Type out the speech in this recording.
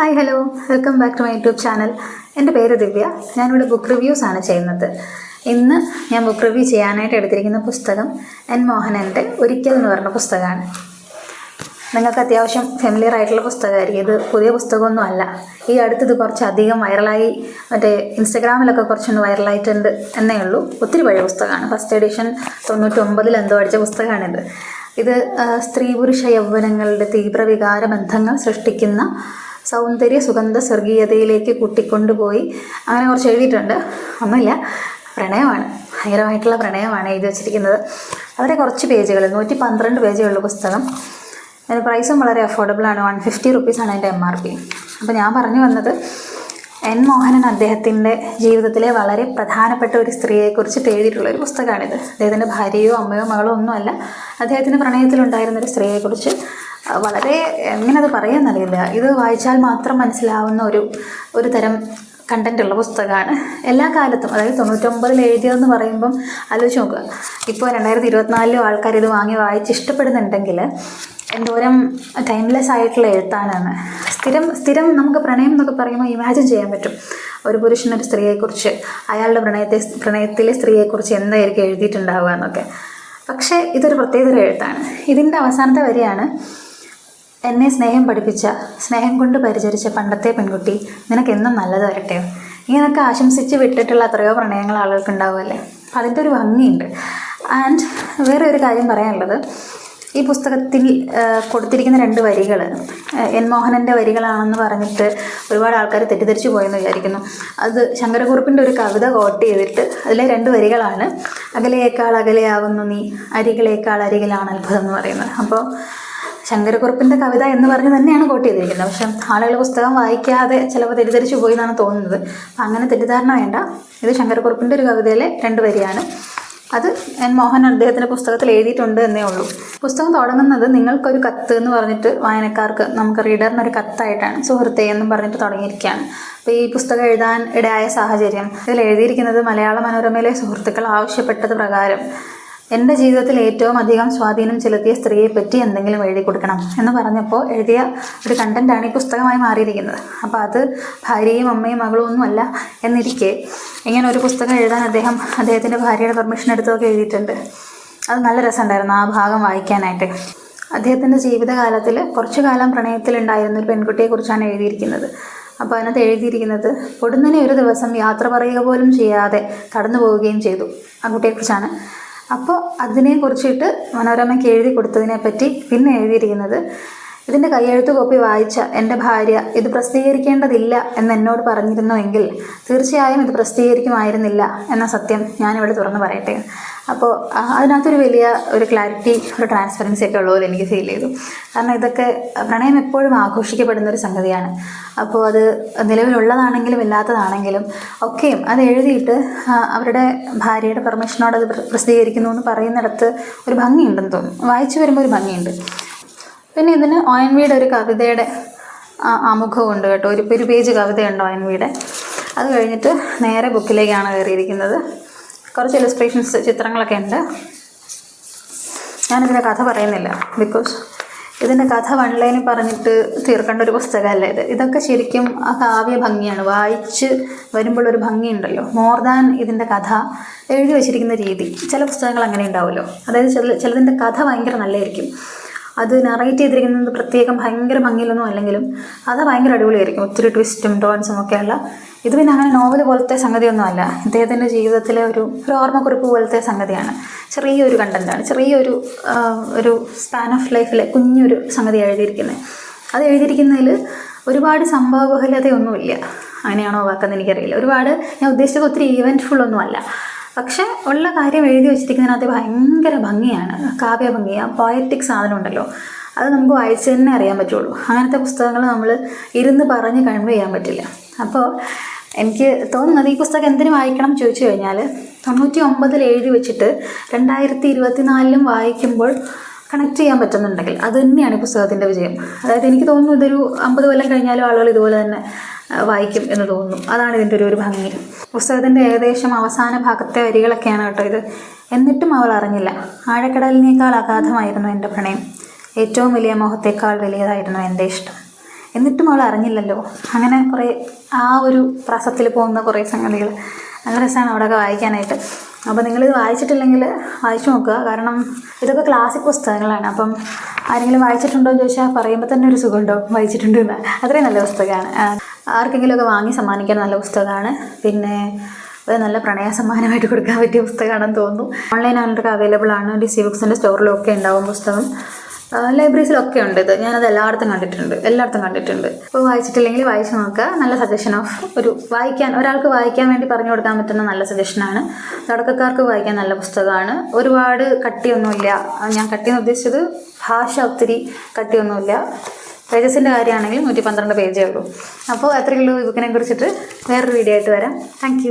Hi hello welcome back to my YouTube channel എന്റെ പേര് ദിവ്യ. ഞാനിവിടെ ബുക്ക് റിവ്യൂസ് ആണ് ചെയ്യുന്നത്. ഇന്ന് ഞാൻ ബുക്ക് റിവ്യൂ ചെയ്യാനായിട്ട് എടുത്തിരിക്കുന്ന പുസ്തകം എൻ മോഹനന്റെ ഒരിക്കൽ എന്ന് പറഞ്ഞ പുസ്തകമാണ്. നിങ്ങൾക്ക് അത്യാവശ്യം ഫെമിലിയർ ആയിട്ടുള്ള പുസ്തകമായിരിക്കും. ഇത് പുതിയ പുസ്തകമൊന്നും അല്ല. ഈ അടുത്തത് കുറച്ച് അധികം വൈറലായി മറ്റേ ഇൻസ്റ്റഗ്രാമിലൊക്കെ കുറച്ചൊന്ന് വൈറലായിട്ടുണ്ട് എന്നേ ഉള്ളൂ. ഒത്തിരി പഴയ പുസ്തകമാണ്. ഫസ്റ്റ് എഡിഷൻ തൊണ്ണൂറ്റൊമ്പതിൽ എന്തോ അടിച്ച പുസ്തകമാണിത്. ഇത് സ്ത്രീ പുരുഷ യൗവനങ്ങളുടെ തീവ്രവികാര ബന്ധങ്ങൾ സൃഷ്ടിക്കുന്ന സൗന്ദര്യ സുഗന്ധ സ്വർഗീയതയിലേക്ക് കൂട്ടിക്കൊണ്ടുപോയി. അങ്ങനെ കുറച്ച് എഴുതിയിട്ടുണ്ട്. ഒന്നുമില്ല. പ്രണയമാണ്. ഭയങ്കരമായിട്ടുള്ള പ്രണയമാണ് എഴുതി വച്ചിരിക്കുന്നത്. അവരെ കുറച്ച് പേജുകൾ നൂറ്റി പന്ത്രണ്ട് പേജുള്ള പുസ്തകം. അതിന് പ്രൈസും വളരെ അഫോർഡബിൾ ആണ്. വൺ ഫിഫ്റ്റി റുപ്പീസാണ് അതിന്റെ എം ആർ പി അപ്പോൾ ഞാൻ പറഞ്ഞു വന്നത് എൻ മോഹനൻ അദ്ദേഹത്തിന്റെ ജീവിതത്തിലെ വളരെ പ്രധാനപ്പെട്ട ഒരു സ്ത്രീയെക്കുറിച്ചിട്ട് എഴുതിയിട്ടുള്ള ഒരു പുസ്തകമാണിത്. അദ്ദേഹത്തിന്റെ ഭാര്യയോ അമ്മയോ മകളോ ഒന്നുമല്ല. അദ്ദേഹത്തിന്റെ പ്രണയത്തിലുണ്ടായിരുന്ന ഒരു സ്ത്രീയെക്കുറിച്ച് വളരെ എങ്ങനെ അത് പറയാമെന്നറിയില്ല ഇത് വായിച്ചാൽ മാത്രം മനസ്സിലാവുന്ന ഒരു ഒരു തരം കണ്ടന്റ് ഉള്ള പുസ്തകമാണ്. എല്ലാ കാലത്തും അതായത് തൊണ്ണൂറ്റൊമ്പതിൽ എഴുതിയതെന്ന് പറയുമ്പം ആലോചിച്ച് നോക്കുക. ഇപ്പോൾ രണ്ടായിരത്തി ഇരുപത്തിനാലിലും ആൾക്കാർ ഇത് വാങ്ങി വായിച്ച് ഇഷ്ടപ്പെടുന്നുണ്ടെങ്കിൽ എന്തോരം ടൈംലെസ് ആയിട്ടുള്ള എഴുത്താനാണ് സ്ഥിരം സ്ഥിരം നമുക്ക് പ്രണയം എന്നൊക്കെ പറയുമ്പോൾ ഇമാജിൻ ചെയ്യാൻ പറ്റും. ഒരു പുരുഷൻ ഒരു സ്ത്രീയെക്കുറിച്ച് അയാളുടെ പ്രണയത്തെ പ്രണയത്തിലെ സ്ത്രീയെക്കുറിച്ച് എന്തായിരിക്കും എഴുതിയിട്ടുണ്ടാവുക എന്നൊക്കെ. പക്ഷേ ഇതൊരു പ്രത്യേകതര എഴുത്താണ്. ഇതിന്റെ അവസാനത്തെ വരിയാണ് എന്നെ സ്നേഹം പഠിപ്പിച്ച സ്നേഹം കൊണ്ട് പരിചരിച്ച പണ്ടത്തെ പെൺകുട്ടി നിനക്ക് എന്നും നല്ലത് വരട്ടെ? ഇങ്ങനെയൊക്കെ ആശംസിച്ച് വിട്ടിട്ടുള്ള എത്രയോ പ്രണയങ്ങൾ ആളുകൾക്ക് ഉണ്ടാവുമല്ലേ അപ്പം അതിന്റെ ഒരു ഭംഗിയുണ്ട്. ആൻഡ് വേറെ ഒരു കാര്യം പറയാനുള്ളത്. ഈ പുസ്തകത്തിൽ കൊടുത്തിരിക്കുന്ന രണ്ട് വരികൾ എൻ മോഹനന്റെ വരികളാണെന്ന് പറഞ്ഞിട്ട് ഒരുപാട് ആൾക്കാർ തെറ്റിദ്ധരിച്ചു പോയെന്ന് വിചാരിക്കുന്നു. അത് ശങ്കരകുറുപ്പിന്റെ ഒരു കവിത കോട്ട് ചെയ്തിട്ട് അതിലെ രണ്ട് വരികളാണ്. അകലേക്കാൾ അകലെയാവുന്നു നീ അരികളേക്കാൾ അരികിലാണ് അത്ഭുതം എന്ന് പറയുന്നത്. അപ്പോൾ ശങ്കരക്കുറുപ്പിന്റെ കവിത എന്ന് പറഞ്ഞ് തന്നെയാണ് കോട്ട് ചെയ്തിരിക്കുന്നത്. പക്ഷെ ആളുകൾ പുസ്തകം വായിക്കാതെ ചിലപ്പോൾ തെറ്റിദ്ധരിച്ചു പോയി എന്നാണ് തോന്നുന്നത്. അപ്പം അങ്ങനെ തെറ്റിദ്ധാരണ വേണ്ട. ഇത് ശങ്കരക്കുറുപ്പിന്റെ ഒരു കവിതയിലെ രണ്ട് വരിയാണ്. അത് എൻ മോഹൻ അദ്ദേഹത്തിന്റെ പുസ്തകത്തിൽ എഴുതിയിട്ടുണ്ട് എന്നേ ഉള്ളൂ. പുസ്തകം തുടങ്ങുന്നത് നിങ്ങൾക്കൊരു കത്ത് എന്ന് പറഞ്ഞിട്ട് വായനക്കാർക്ക് നമുക്ക് റീഡറിന് ഒരു കത്തായിട്ടാണ് സുഹൃത്തെ എന്നും പറഞ്ഞിട്ട് തുടങ്ങിയിരിക്കുകയാണ്. അപ്പോൾ ഈ പുസ്തകം എഴുതാൻ ഇടയായ സാഹചര്യം. ഇതിൽ എഴുതിയിരിക്കുന്നത് മലയാള മനോരമയിലെ സുഹൃത്തുക്കൾ ആവശ്യപ്പെട്ടത് പ്രകാരം. എന്റെ ജീവിതത്തിൽ ഏറ്റവും അധികം സ്വാധീനം ചെലുത്തിയ സ്ത്രീയെപ്പറ്റി എന്തെങ്കിലും എഴുതി കൊടുക്കണം എന്ന് പറഞ്ഞപ്പോൾ എഴുതിയ ഒരു കണ്ടന്റാണ് ഈ പുസ്തകമായി മാറിയിരിക്കുന്നത്. അപ്പോൾ അത് ഭാര്യയും അമ്മയും മകളും ഒന്നുമല്ല എന്നിരിക്കെ ഇങ്ങനെ ഒരു പുസ്തകം എഴുതാൻ അദ്ദേഹം അദ്ദേഹത്തിന്റെ ഭാര്യയുടെ പെർമിഷൻ എടുത്തൊക്കെ എഴുതിയിട്ടുണ്ട്. അത് നല്ല രസമുണ്ടായിരുന്നു ആ ഭാഗം വായിക്കാനായിട്ട്. അദ്ദേഹത്തിന്റെ ജീവിതകാലത്തിൽ കുറച്ചു കാലം പ്രണയത്തിലുണ്ടായിരുന്ന ഒരു പെൺകുട്ടിയെക്കുറിച്ചാണ് എഴുതിയിരിക്കുന്നത്. അപ്പോൾ അതിനകത്ത് എഴുതിയിരിക്കുന്നത് പൊടുന്നനെ ഒരു ദിവസം യാത്ര പറയുക പോലും ചെയ്യാതെ കടന്നു പോവുകയും ചെയ്തു. ആ കുട്ടിയെക്കുറിച്ചാണ്. അപ്പോൾ അതിനെ കുറിച്ചിട്ട് മനോരമയ്ക്ക് എഴുതി കൊടുത്തതിനെ പറ്റി പിന്നെ എഴുതിയിരിക്കുന്നത് ഇതിന്റെ കയ്യെഴുത്ത് കോപ്പി വായിച്ച എന്റെ ഭാര്യ ഇത് പ്രസിദ്ധീകരിക്കേണ്ടതില്ല എന്ന് എന്നോട് പറഞ്ഞിരുന്നുവെങ്കിൽ തീർച്ചയായും ഇത് പ്രസിദ്ധീകരിക്കുമായിരുന്നില്ല എന്ന സത്യം ഞാനിവിടെ തുറന്നു പറയട്ടെ. അപ്പോൾ അതിനകത്തൊരു വലിയ ഒരു ക്ലാരിറ്റി ഒരു ട്രാൻസ്പെറൻസി ഒക്കെ ഉള്ളതുപോലെ എനിക്ക് ഫീൽ ചെയ്തു. കാരണം ഇതൊക്കെ പ്രണയം എപ്പോഴും ആഘോഷിക്കപ്പെടുന്ന ഒരു സംഗതിയാണ്. അപ്പോൾ അത് നിലവിലുള്ളതാണെങ്കിലും ഇല്ലാത്തതാണെങ്കിലും ഒക്കെയും അത് എഴുതിയിട്ട് അവരുടെ ഭാര്യയുടെ പെർമിഷനോട് അത് പ്ര- പ്രസിദ്ധീകരിക്കുന്നു എന്ന് പറയുന്നിടത്ത് ഒരു ഭംഗിയുണ്ടെന്ന് തോന്നുന്നു വായിച്ചു വരുമ്പോൾ ഒരു ഭംഗിയുണ്ട്. പിന്നെ ഇതിന് ഒ എൻ വിയുടെ ഒരു കവിതയുടെ ആമുഖമുണ്ട് കേട്ടോ. ഒരു ഒരു പേജ് കവിതയുണ്ട് ഒ എൻ വിയുടെ അത് കഴിഞ്ഞിട്ട് നേരെ ബുക്കിലേക്കാണ് കയറിയിരിക്കുന്നത്. കുറച്ച് ഇലസ്ട്രേഷൻസ് ചിത്രങ്ങളൊക്കെ ഉണ്ട്. ഞാനിതിന്റെ കഥ പറയുന്നില്ല ബിക്കോസ് ഇതിന്റെ കഥ വൺ ലൈനിൽ പറഞ്ഞിട്ട് തീർക്കേണ്ട ഒരു പുസ്തകമല്ല ഇത്. ഇതൊക്കെ ശരിക്കും ആ കാവ്യ ഭംഗിയാണ്. വായിച്ച് വരുമ്പോഴൊരു ഭംഗിയുണ്ടല്ലോ. മോർ ദാൻ ഇതിന്റെ കഥ എഴുതി വെച്ചിരിക്കുന്ന രീതി. ചില പുസ്തകങ്ങൾ അങ്ങനെ ഉണ്ടാവുമല്ലോ. അതായത് ചില ചിലതിന്റെ കഥ ഭയങ്കര നല്ലതായിരിക്കും. അത് നറേറ്റ് ചെയ്തിരിക്കുന്നത് പ്രത്യേകം ഭയങ്കര ഭംഗിയിലൊന്നും അല്ലെങ്കിലും അത് ഭയങ്കര അടിപൊളിയായിരിക്കും. ഒത്തിരി ട്വിസ്റ്റും ടോൺസും ഒക്കെയുള്ള. ഇത് പിന്നെ അങ്ങനെ നോവൽ പോലത്തെ സംഗതിയൊന്നും അല്ല. ഇദ്ദേഹത്തിന്റെ ജീവിതത്തിലെ ഒരു ഒരു ഓർമ്മക്കുറിപ്പ് പോലത്തെ സംഗതിയാണ്. ചെറിയൊരു കണ്ടന്റാണ് ചെറിയൊരു ഒരു സ്പാൻ ഓഫ് ലൈഫിലെ കുഞ്ഞൊരു സംഗതി എഴുതിയിരിക്കുന്നത് അത് എഴുതിയിരിക്കുന്നതിൽ ഒരുപാട് സംഭവബഹുലതയൊന്നുമില്ല. അങ്ങനെയാണോ വാക്കെന്ന് എനിക്കറിയില്ല. ഒരുപാട് ഞാൻ ഉദ്ദേശിച്ചത് ഒത്തിരി ഈവന്റ്ഫുൾ ഒന്നുമല്ല. പക്ഷെ ഉള്ള കാര്യം എഴുതി വെച്ചിരിക്കുന്നതിനകത്ത് ഭയങ്കര ഭംഗിയാണ് കാവ്യ ഭംഗി ആ പോയറ്റിക് സാധനം ഉണ്ടല്ലോ. അത് നമുക്ക് വായിച്ച് തന്നെ അറിയാൻ പറ്റുള്ളൂ. അങ്ങനത്തെ പുസ്തകങ്ങൾ നമ്മൾ ഇരുന്ന് പറഞ്ഞ് കൺവേ ചെയ്യാൻ പറ്റില്ല. അപ്പോൾ എനിക്ക് തോന്നുന്നത് ഈ പുസ്തകം എന്തിനു വായിക്കണം ചോദിച്ചു കഴിഞ്ഞാൽ തൊണ്ണൂറ്റി ഒമ്പതിൽ എഴുതി വെച്ചിട്ട് രണ്ടായിരത്തി ഇരുപത്തിനാലിലും വായിക്കുമ്പോൾ കണക്ട് ചെയ്യാൻ പറ്റുന്നുണ്ടെങ്കിൽ അത് തന്നെയാണ് ഈ പുസ്തകത്തിന്റെ വിജയം. അതായത് എനിക്ക് തോന്നുന്നു ഇതൊരു അമ്പത് കൊല്ലം കഴിഞ്ഞാലും ആളുകൾ ഇതുപോലെ തന്നെ വായിക്കും എന്ന് തോന്നുന്നു. അതാണ് ഇതിന്റെ ഒരു ഒരു ഭംഗി. പുസ്തകത്തിന്റെ ഏകദേശം അവസാന ഭാഗത്തെ വരികളൊക്കെയാണ് കേട്ടോ ഇത്. എന്നിട്ടും അവൾ അറിഞ്ഞില്ല. ആഴക്കടലിനേക്കാൾ അഗാധമായിരുന്നു എന്റെ പ്രണയം. ഏറ്റവും വലിയ മോഹത്തേക്കാൾ വലിയതായിരുന്നു എന്റെ ഇഷ്ടം. എന്നിട്ടും അവൾ അറിഞ്ഞില്ലല്ലോ. അങ്ങനെ കുറേ ആ ഒരു പ്രാസത്തിൽ പോകുന്ന കുറേ സംഗതികൾ. നല്ല രസമാണ് അവിടെയൊക്കെ വായിക്കാനായിട്ട്. അപ്പോൾ നിങ്ങളിത് വായിച്ചിട്ടില്ലെങ്കിൽ വായിച്ചു നോക്കുക. കാരണം ഇതൊക്കെ ക്ലാസിക് പുസ്തകങ്ങളാണ്. അപ്പം ആരെങ്കിലും വായിച്ചിട്ടുണ്ടോ എന്ന് ചോദിച്ചാൽ പറയുമ്പോൾ തന്നെ ഒരു സുഖമുണ്ടോ? വായിച്ചിട്ടുണ്ട് എന്ന്. അത്രയും നല്ല പുസ്തകമാണ്. ആർക്കെങ്കിലുമൊക്കെ വാങ്ങി സമ്മാനിക്കാൻ നല്ല പുസ്തകമാണ്. പിന്നെ ഒരു നല്ല പ്രണയ സമ്മാനമായിട്ട് കൊടുക്കാൻ പറ്റിയ പുസ്തകമാണെന്ന് തോന്നുന്നു. ഓൺലൈൻ ആയിട്ടൊക്കെ അവൈലബിൾ ആണ്. ഡി സി ബുക്സിന്റെ സ്റ്റോറിലൊക്കെ ഉണ്ടാവും പുസ്തകം. ലൈബ്രറീസിലൊക്കെ ഉണ്ട് ഇത്. ഞാനത് എല്ലായിടത്തും കണ്ടിട്ടുണ്ട്. എല്ലായിടത്തും കണ്ടിട്ടുണ്ട്. അപ്പോൾ വായിച്ചിട്ടില്ലെങ്കിൽ വായിച്ചു നോക്കുക. നല്ല സജഷൻ ഓഫ് ഒരു വായിക്കാൻ ഒരാൾക്ക് വായിക്കാൻ വേണ്ടി പറഞ്ഞു കൊടുക്കാൻ പറ്റുന്ന നല്ല സജഷനാണ് തുടക്കക്കാർക്ക് വായിക്കാൻ നല്ല പുസ്തകമാണ്. ഒരുപാട് കട്ടിയൊന്നുമില്ല. ഞാൻ കട്ടിയെന്ന് ഉദ്ദേശിച്ചത് ഭാഷ ഒത്തിരി കട്ടിയൊന്നുമില്ല. പേജസിന്റെ കാര്യമാണെങ്കിൽ നൂറ്റി പന്ത്രണ്ട് പേജേ ഉള്ളൂ. അപ്പോൾ അത്രയേ ഉള്ളൂ ഈ ബുക്കിനെ കുറിച്ചിട്ട് വേറൊരു വീഡിയോ ആയിട്ട് വരാം. താങ്ക്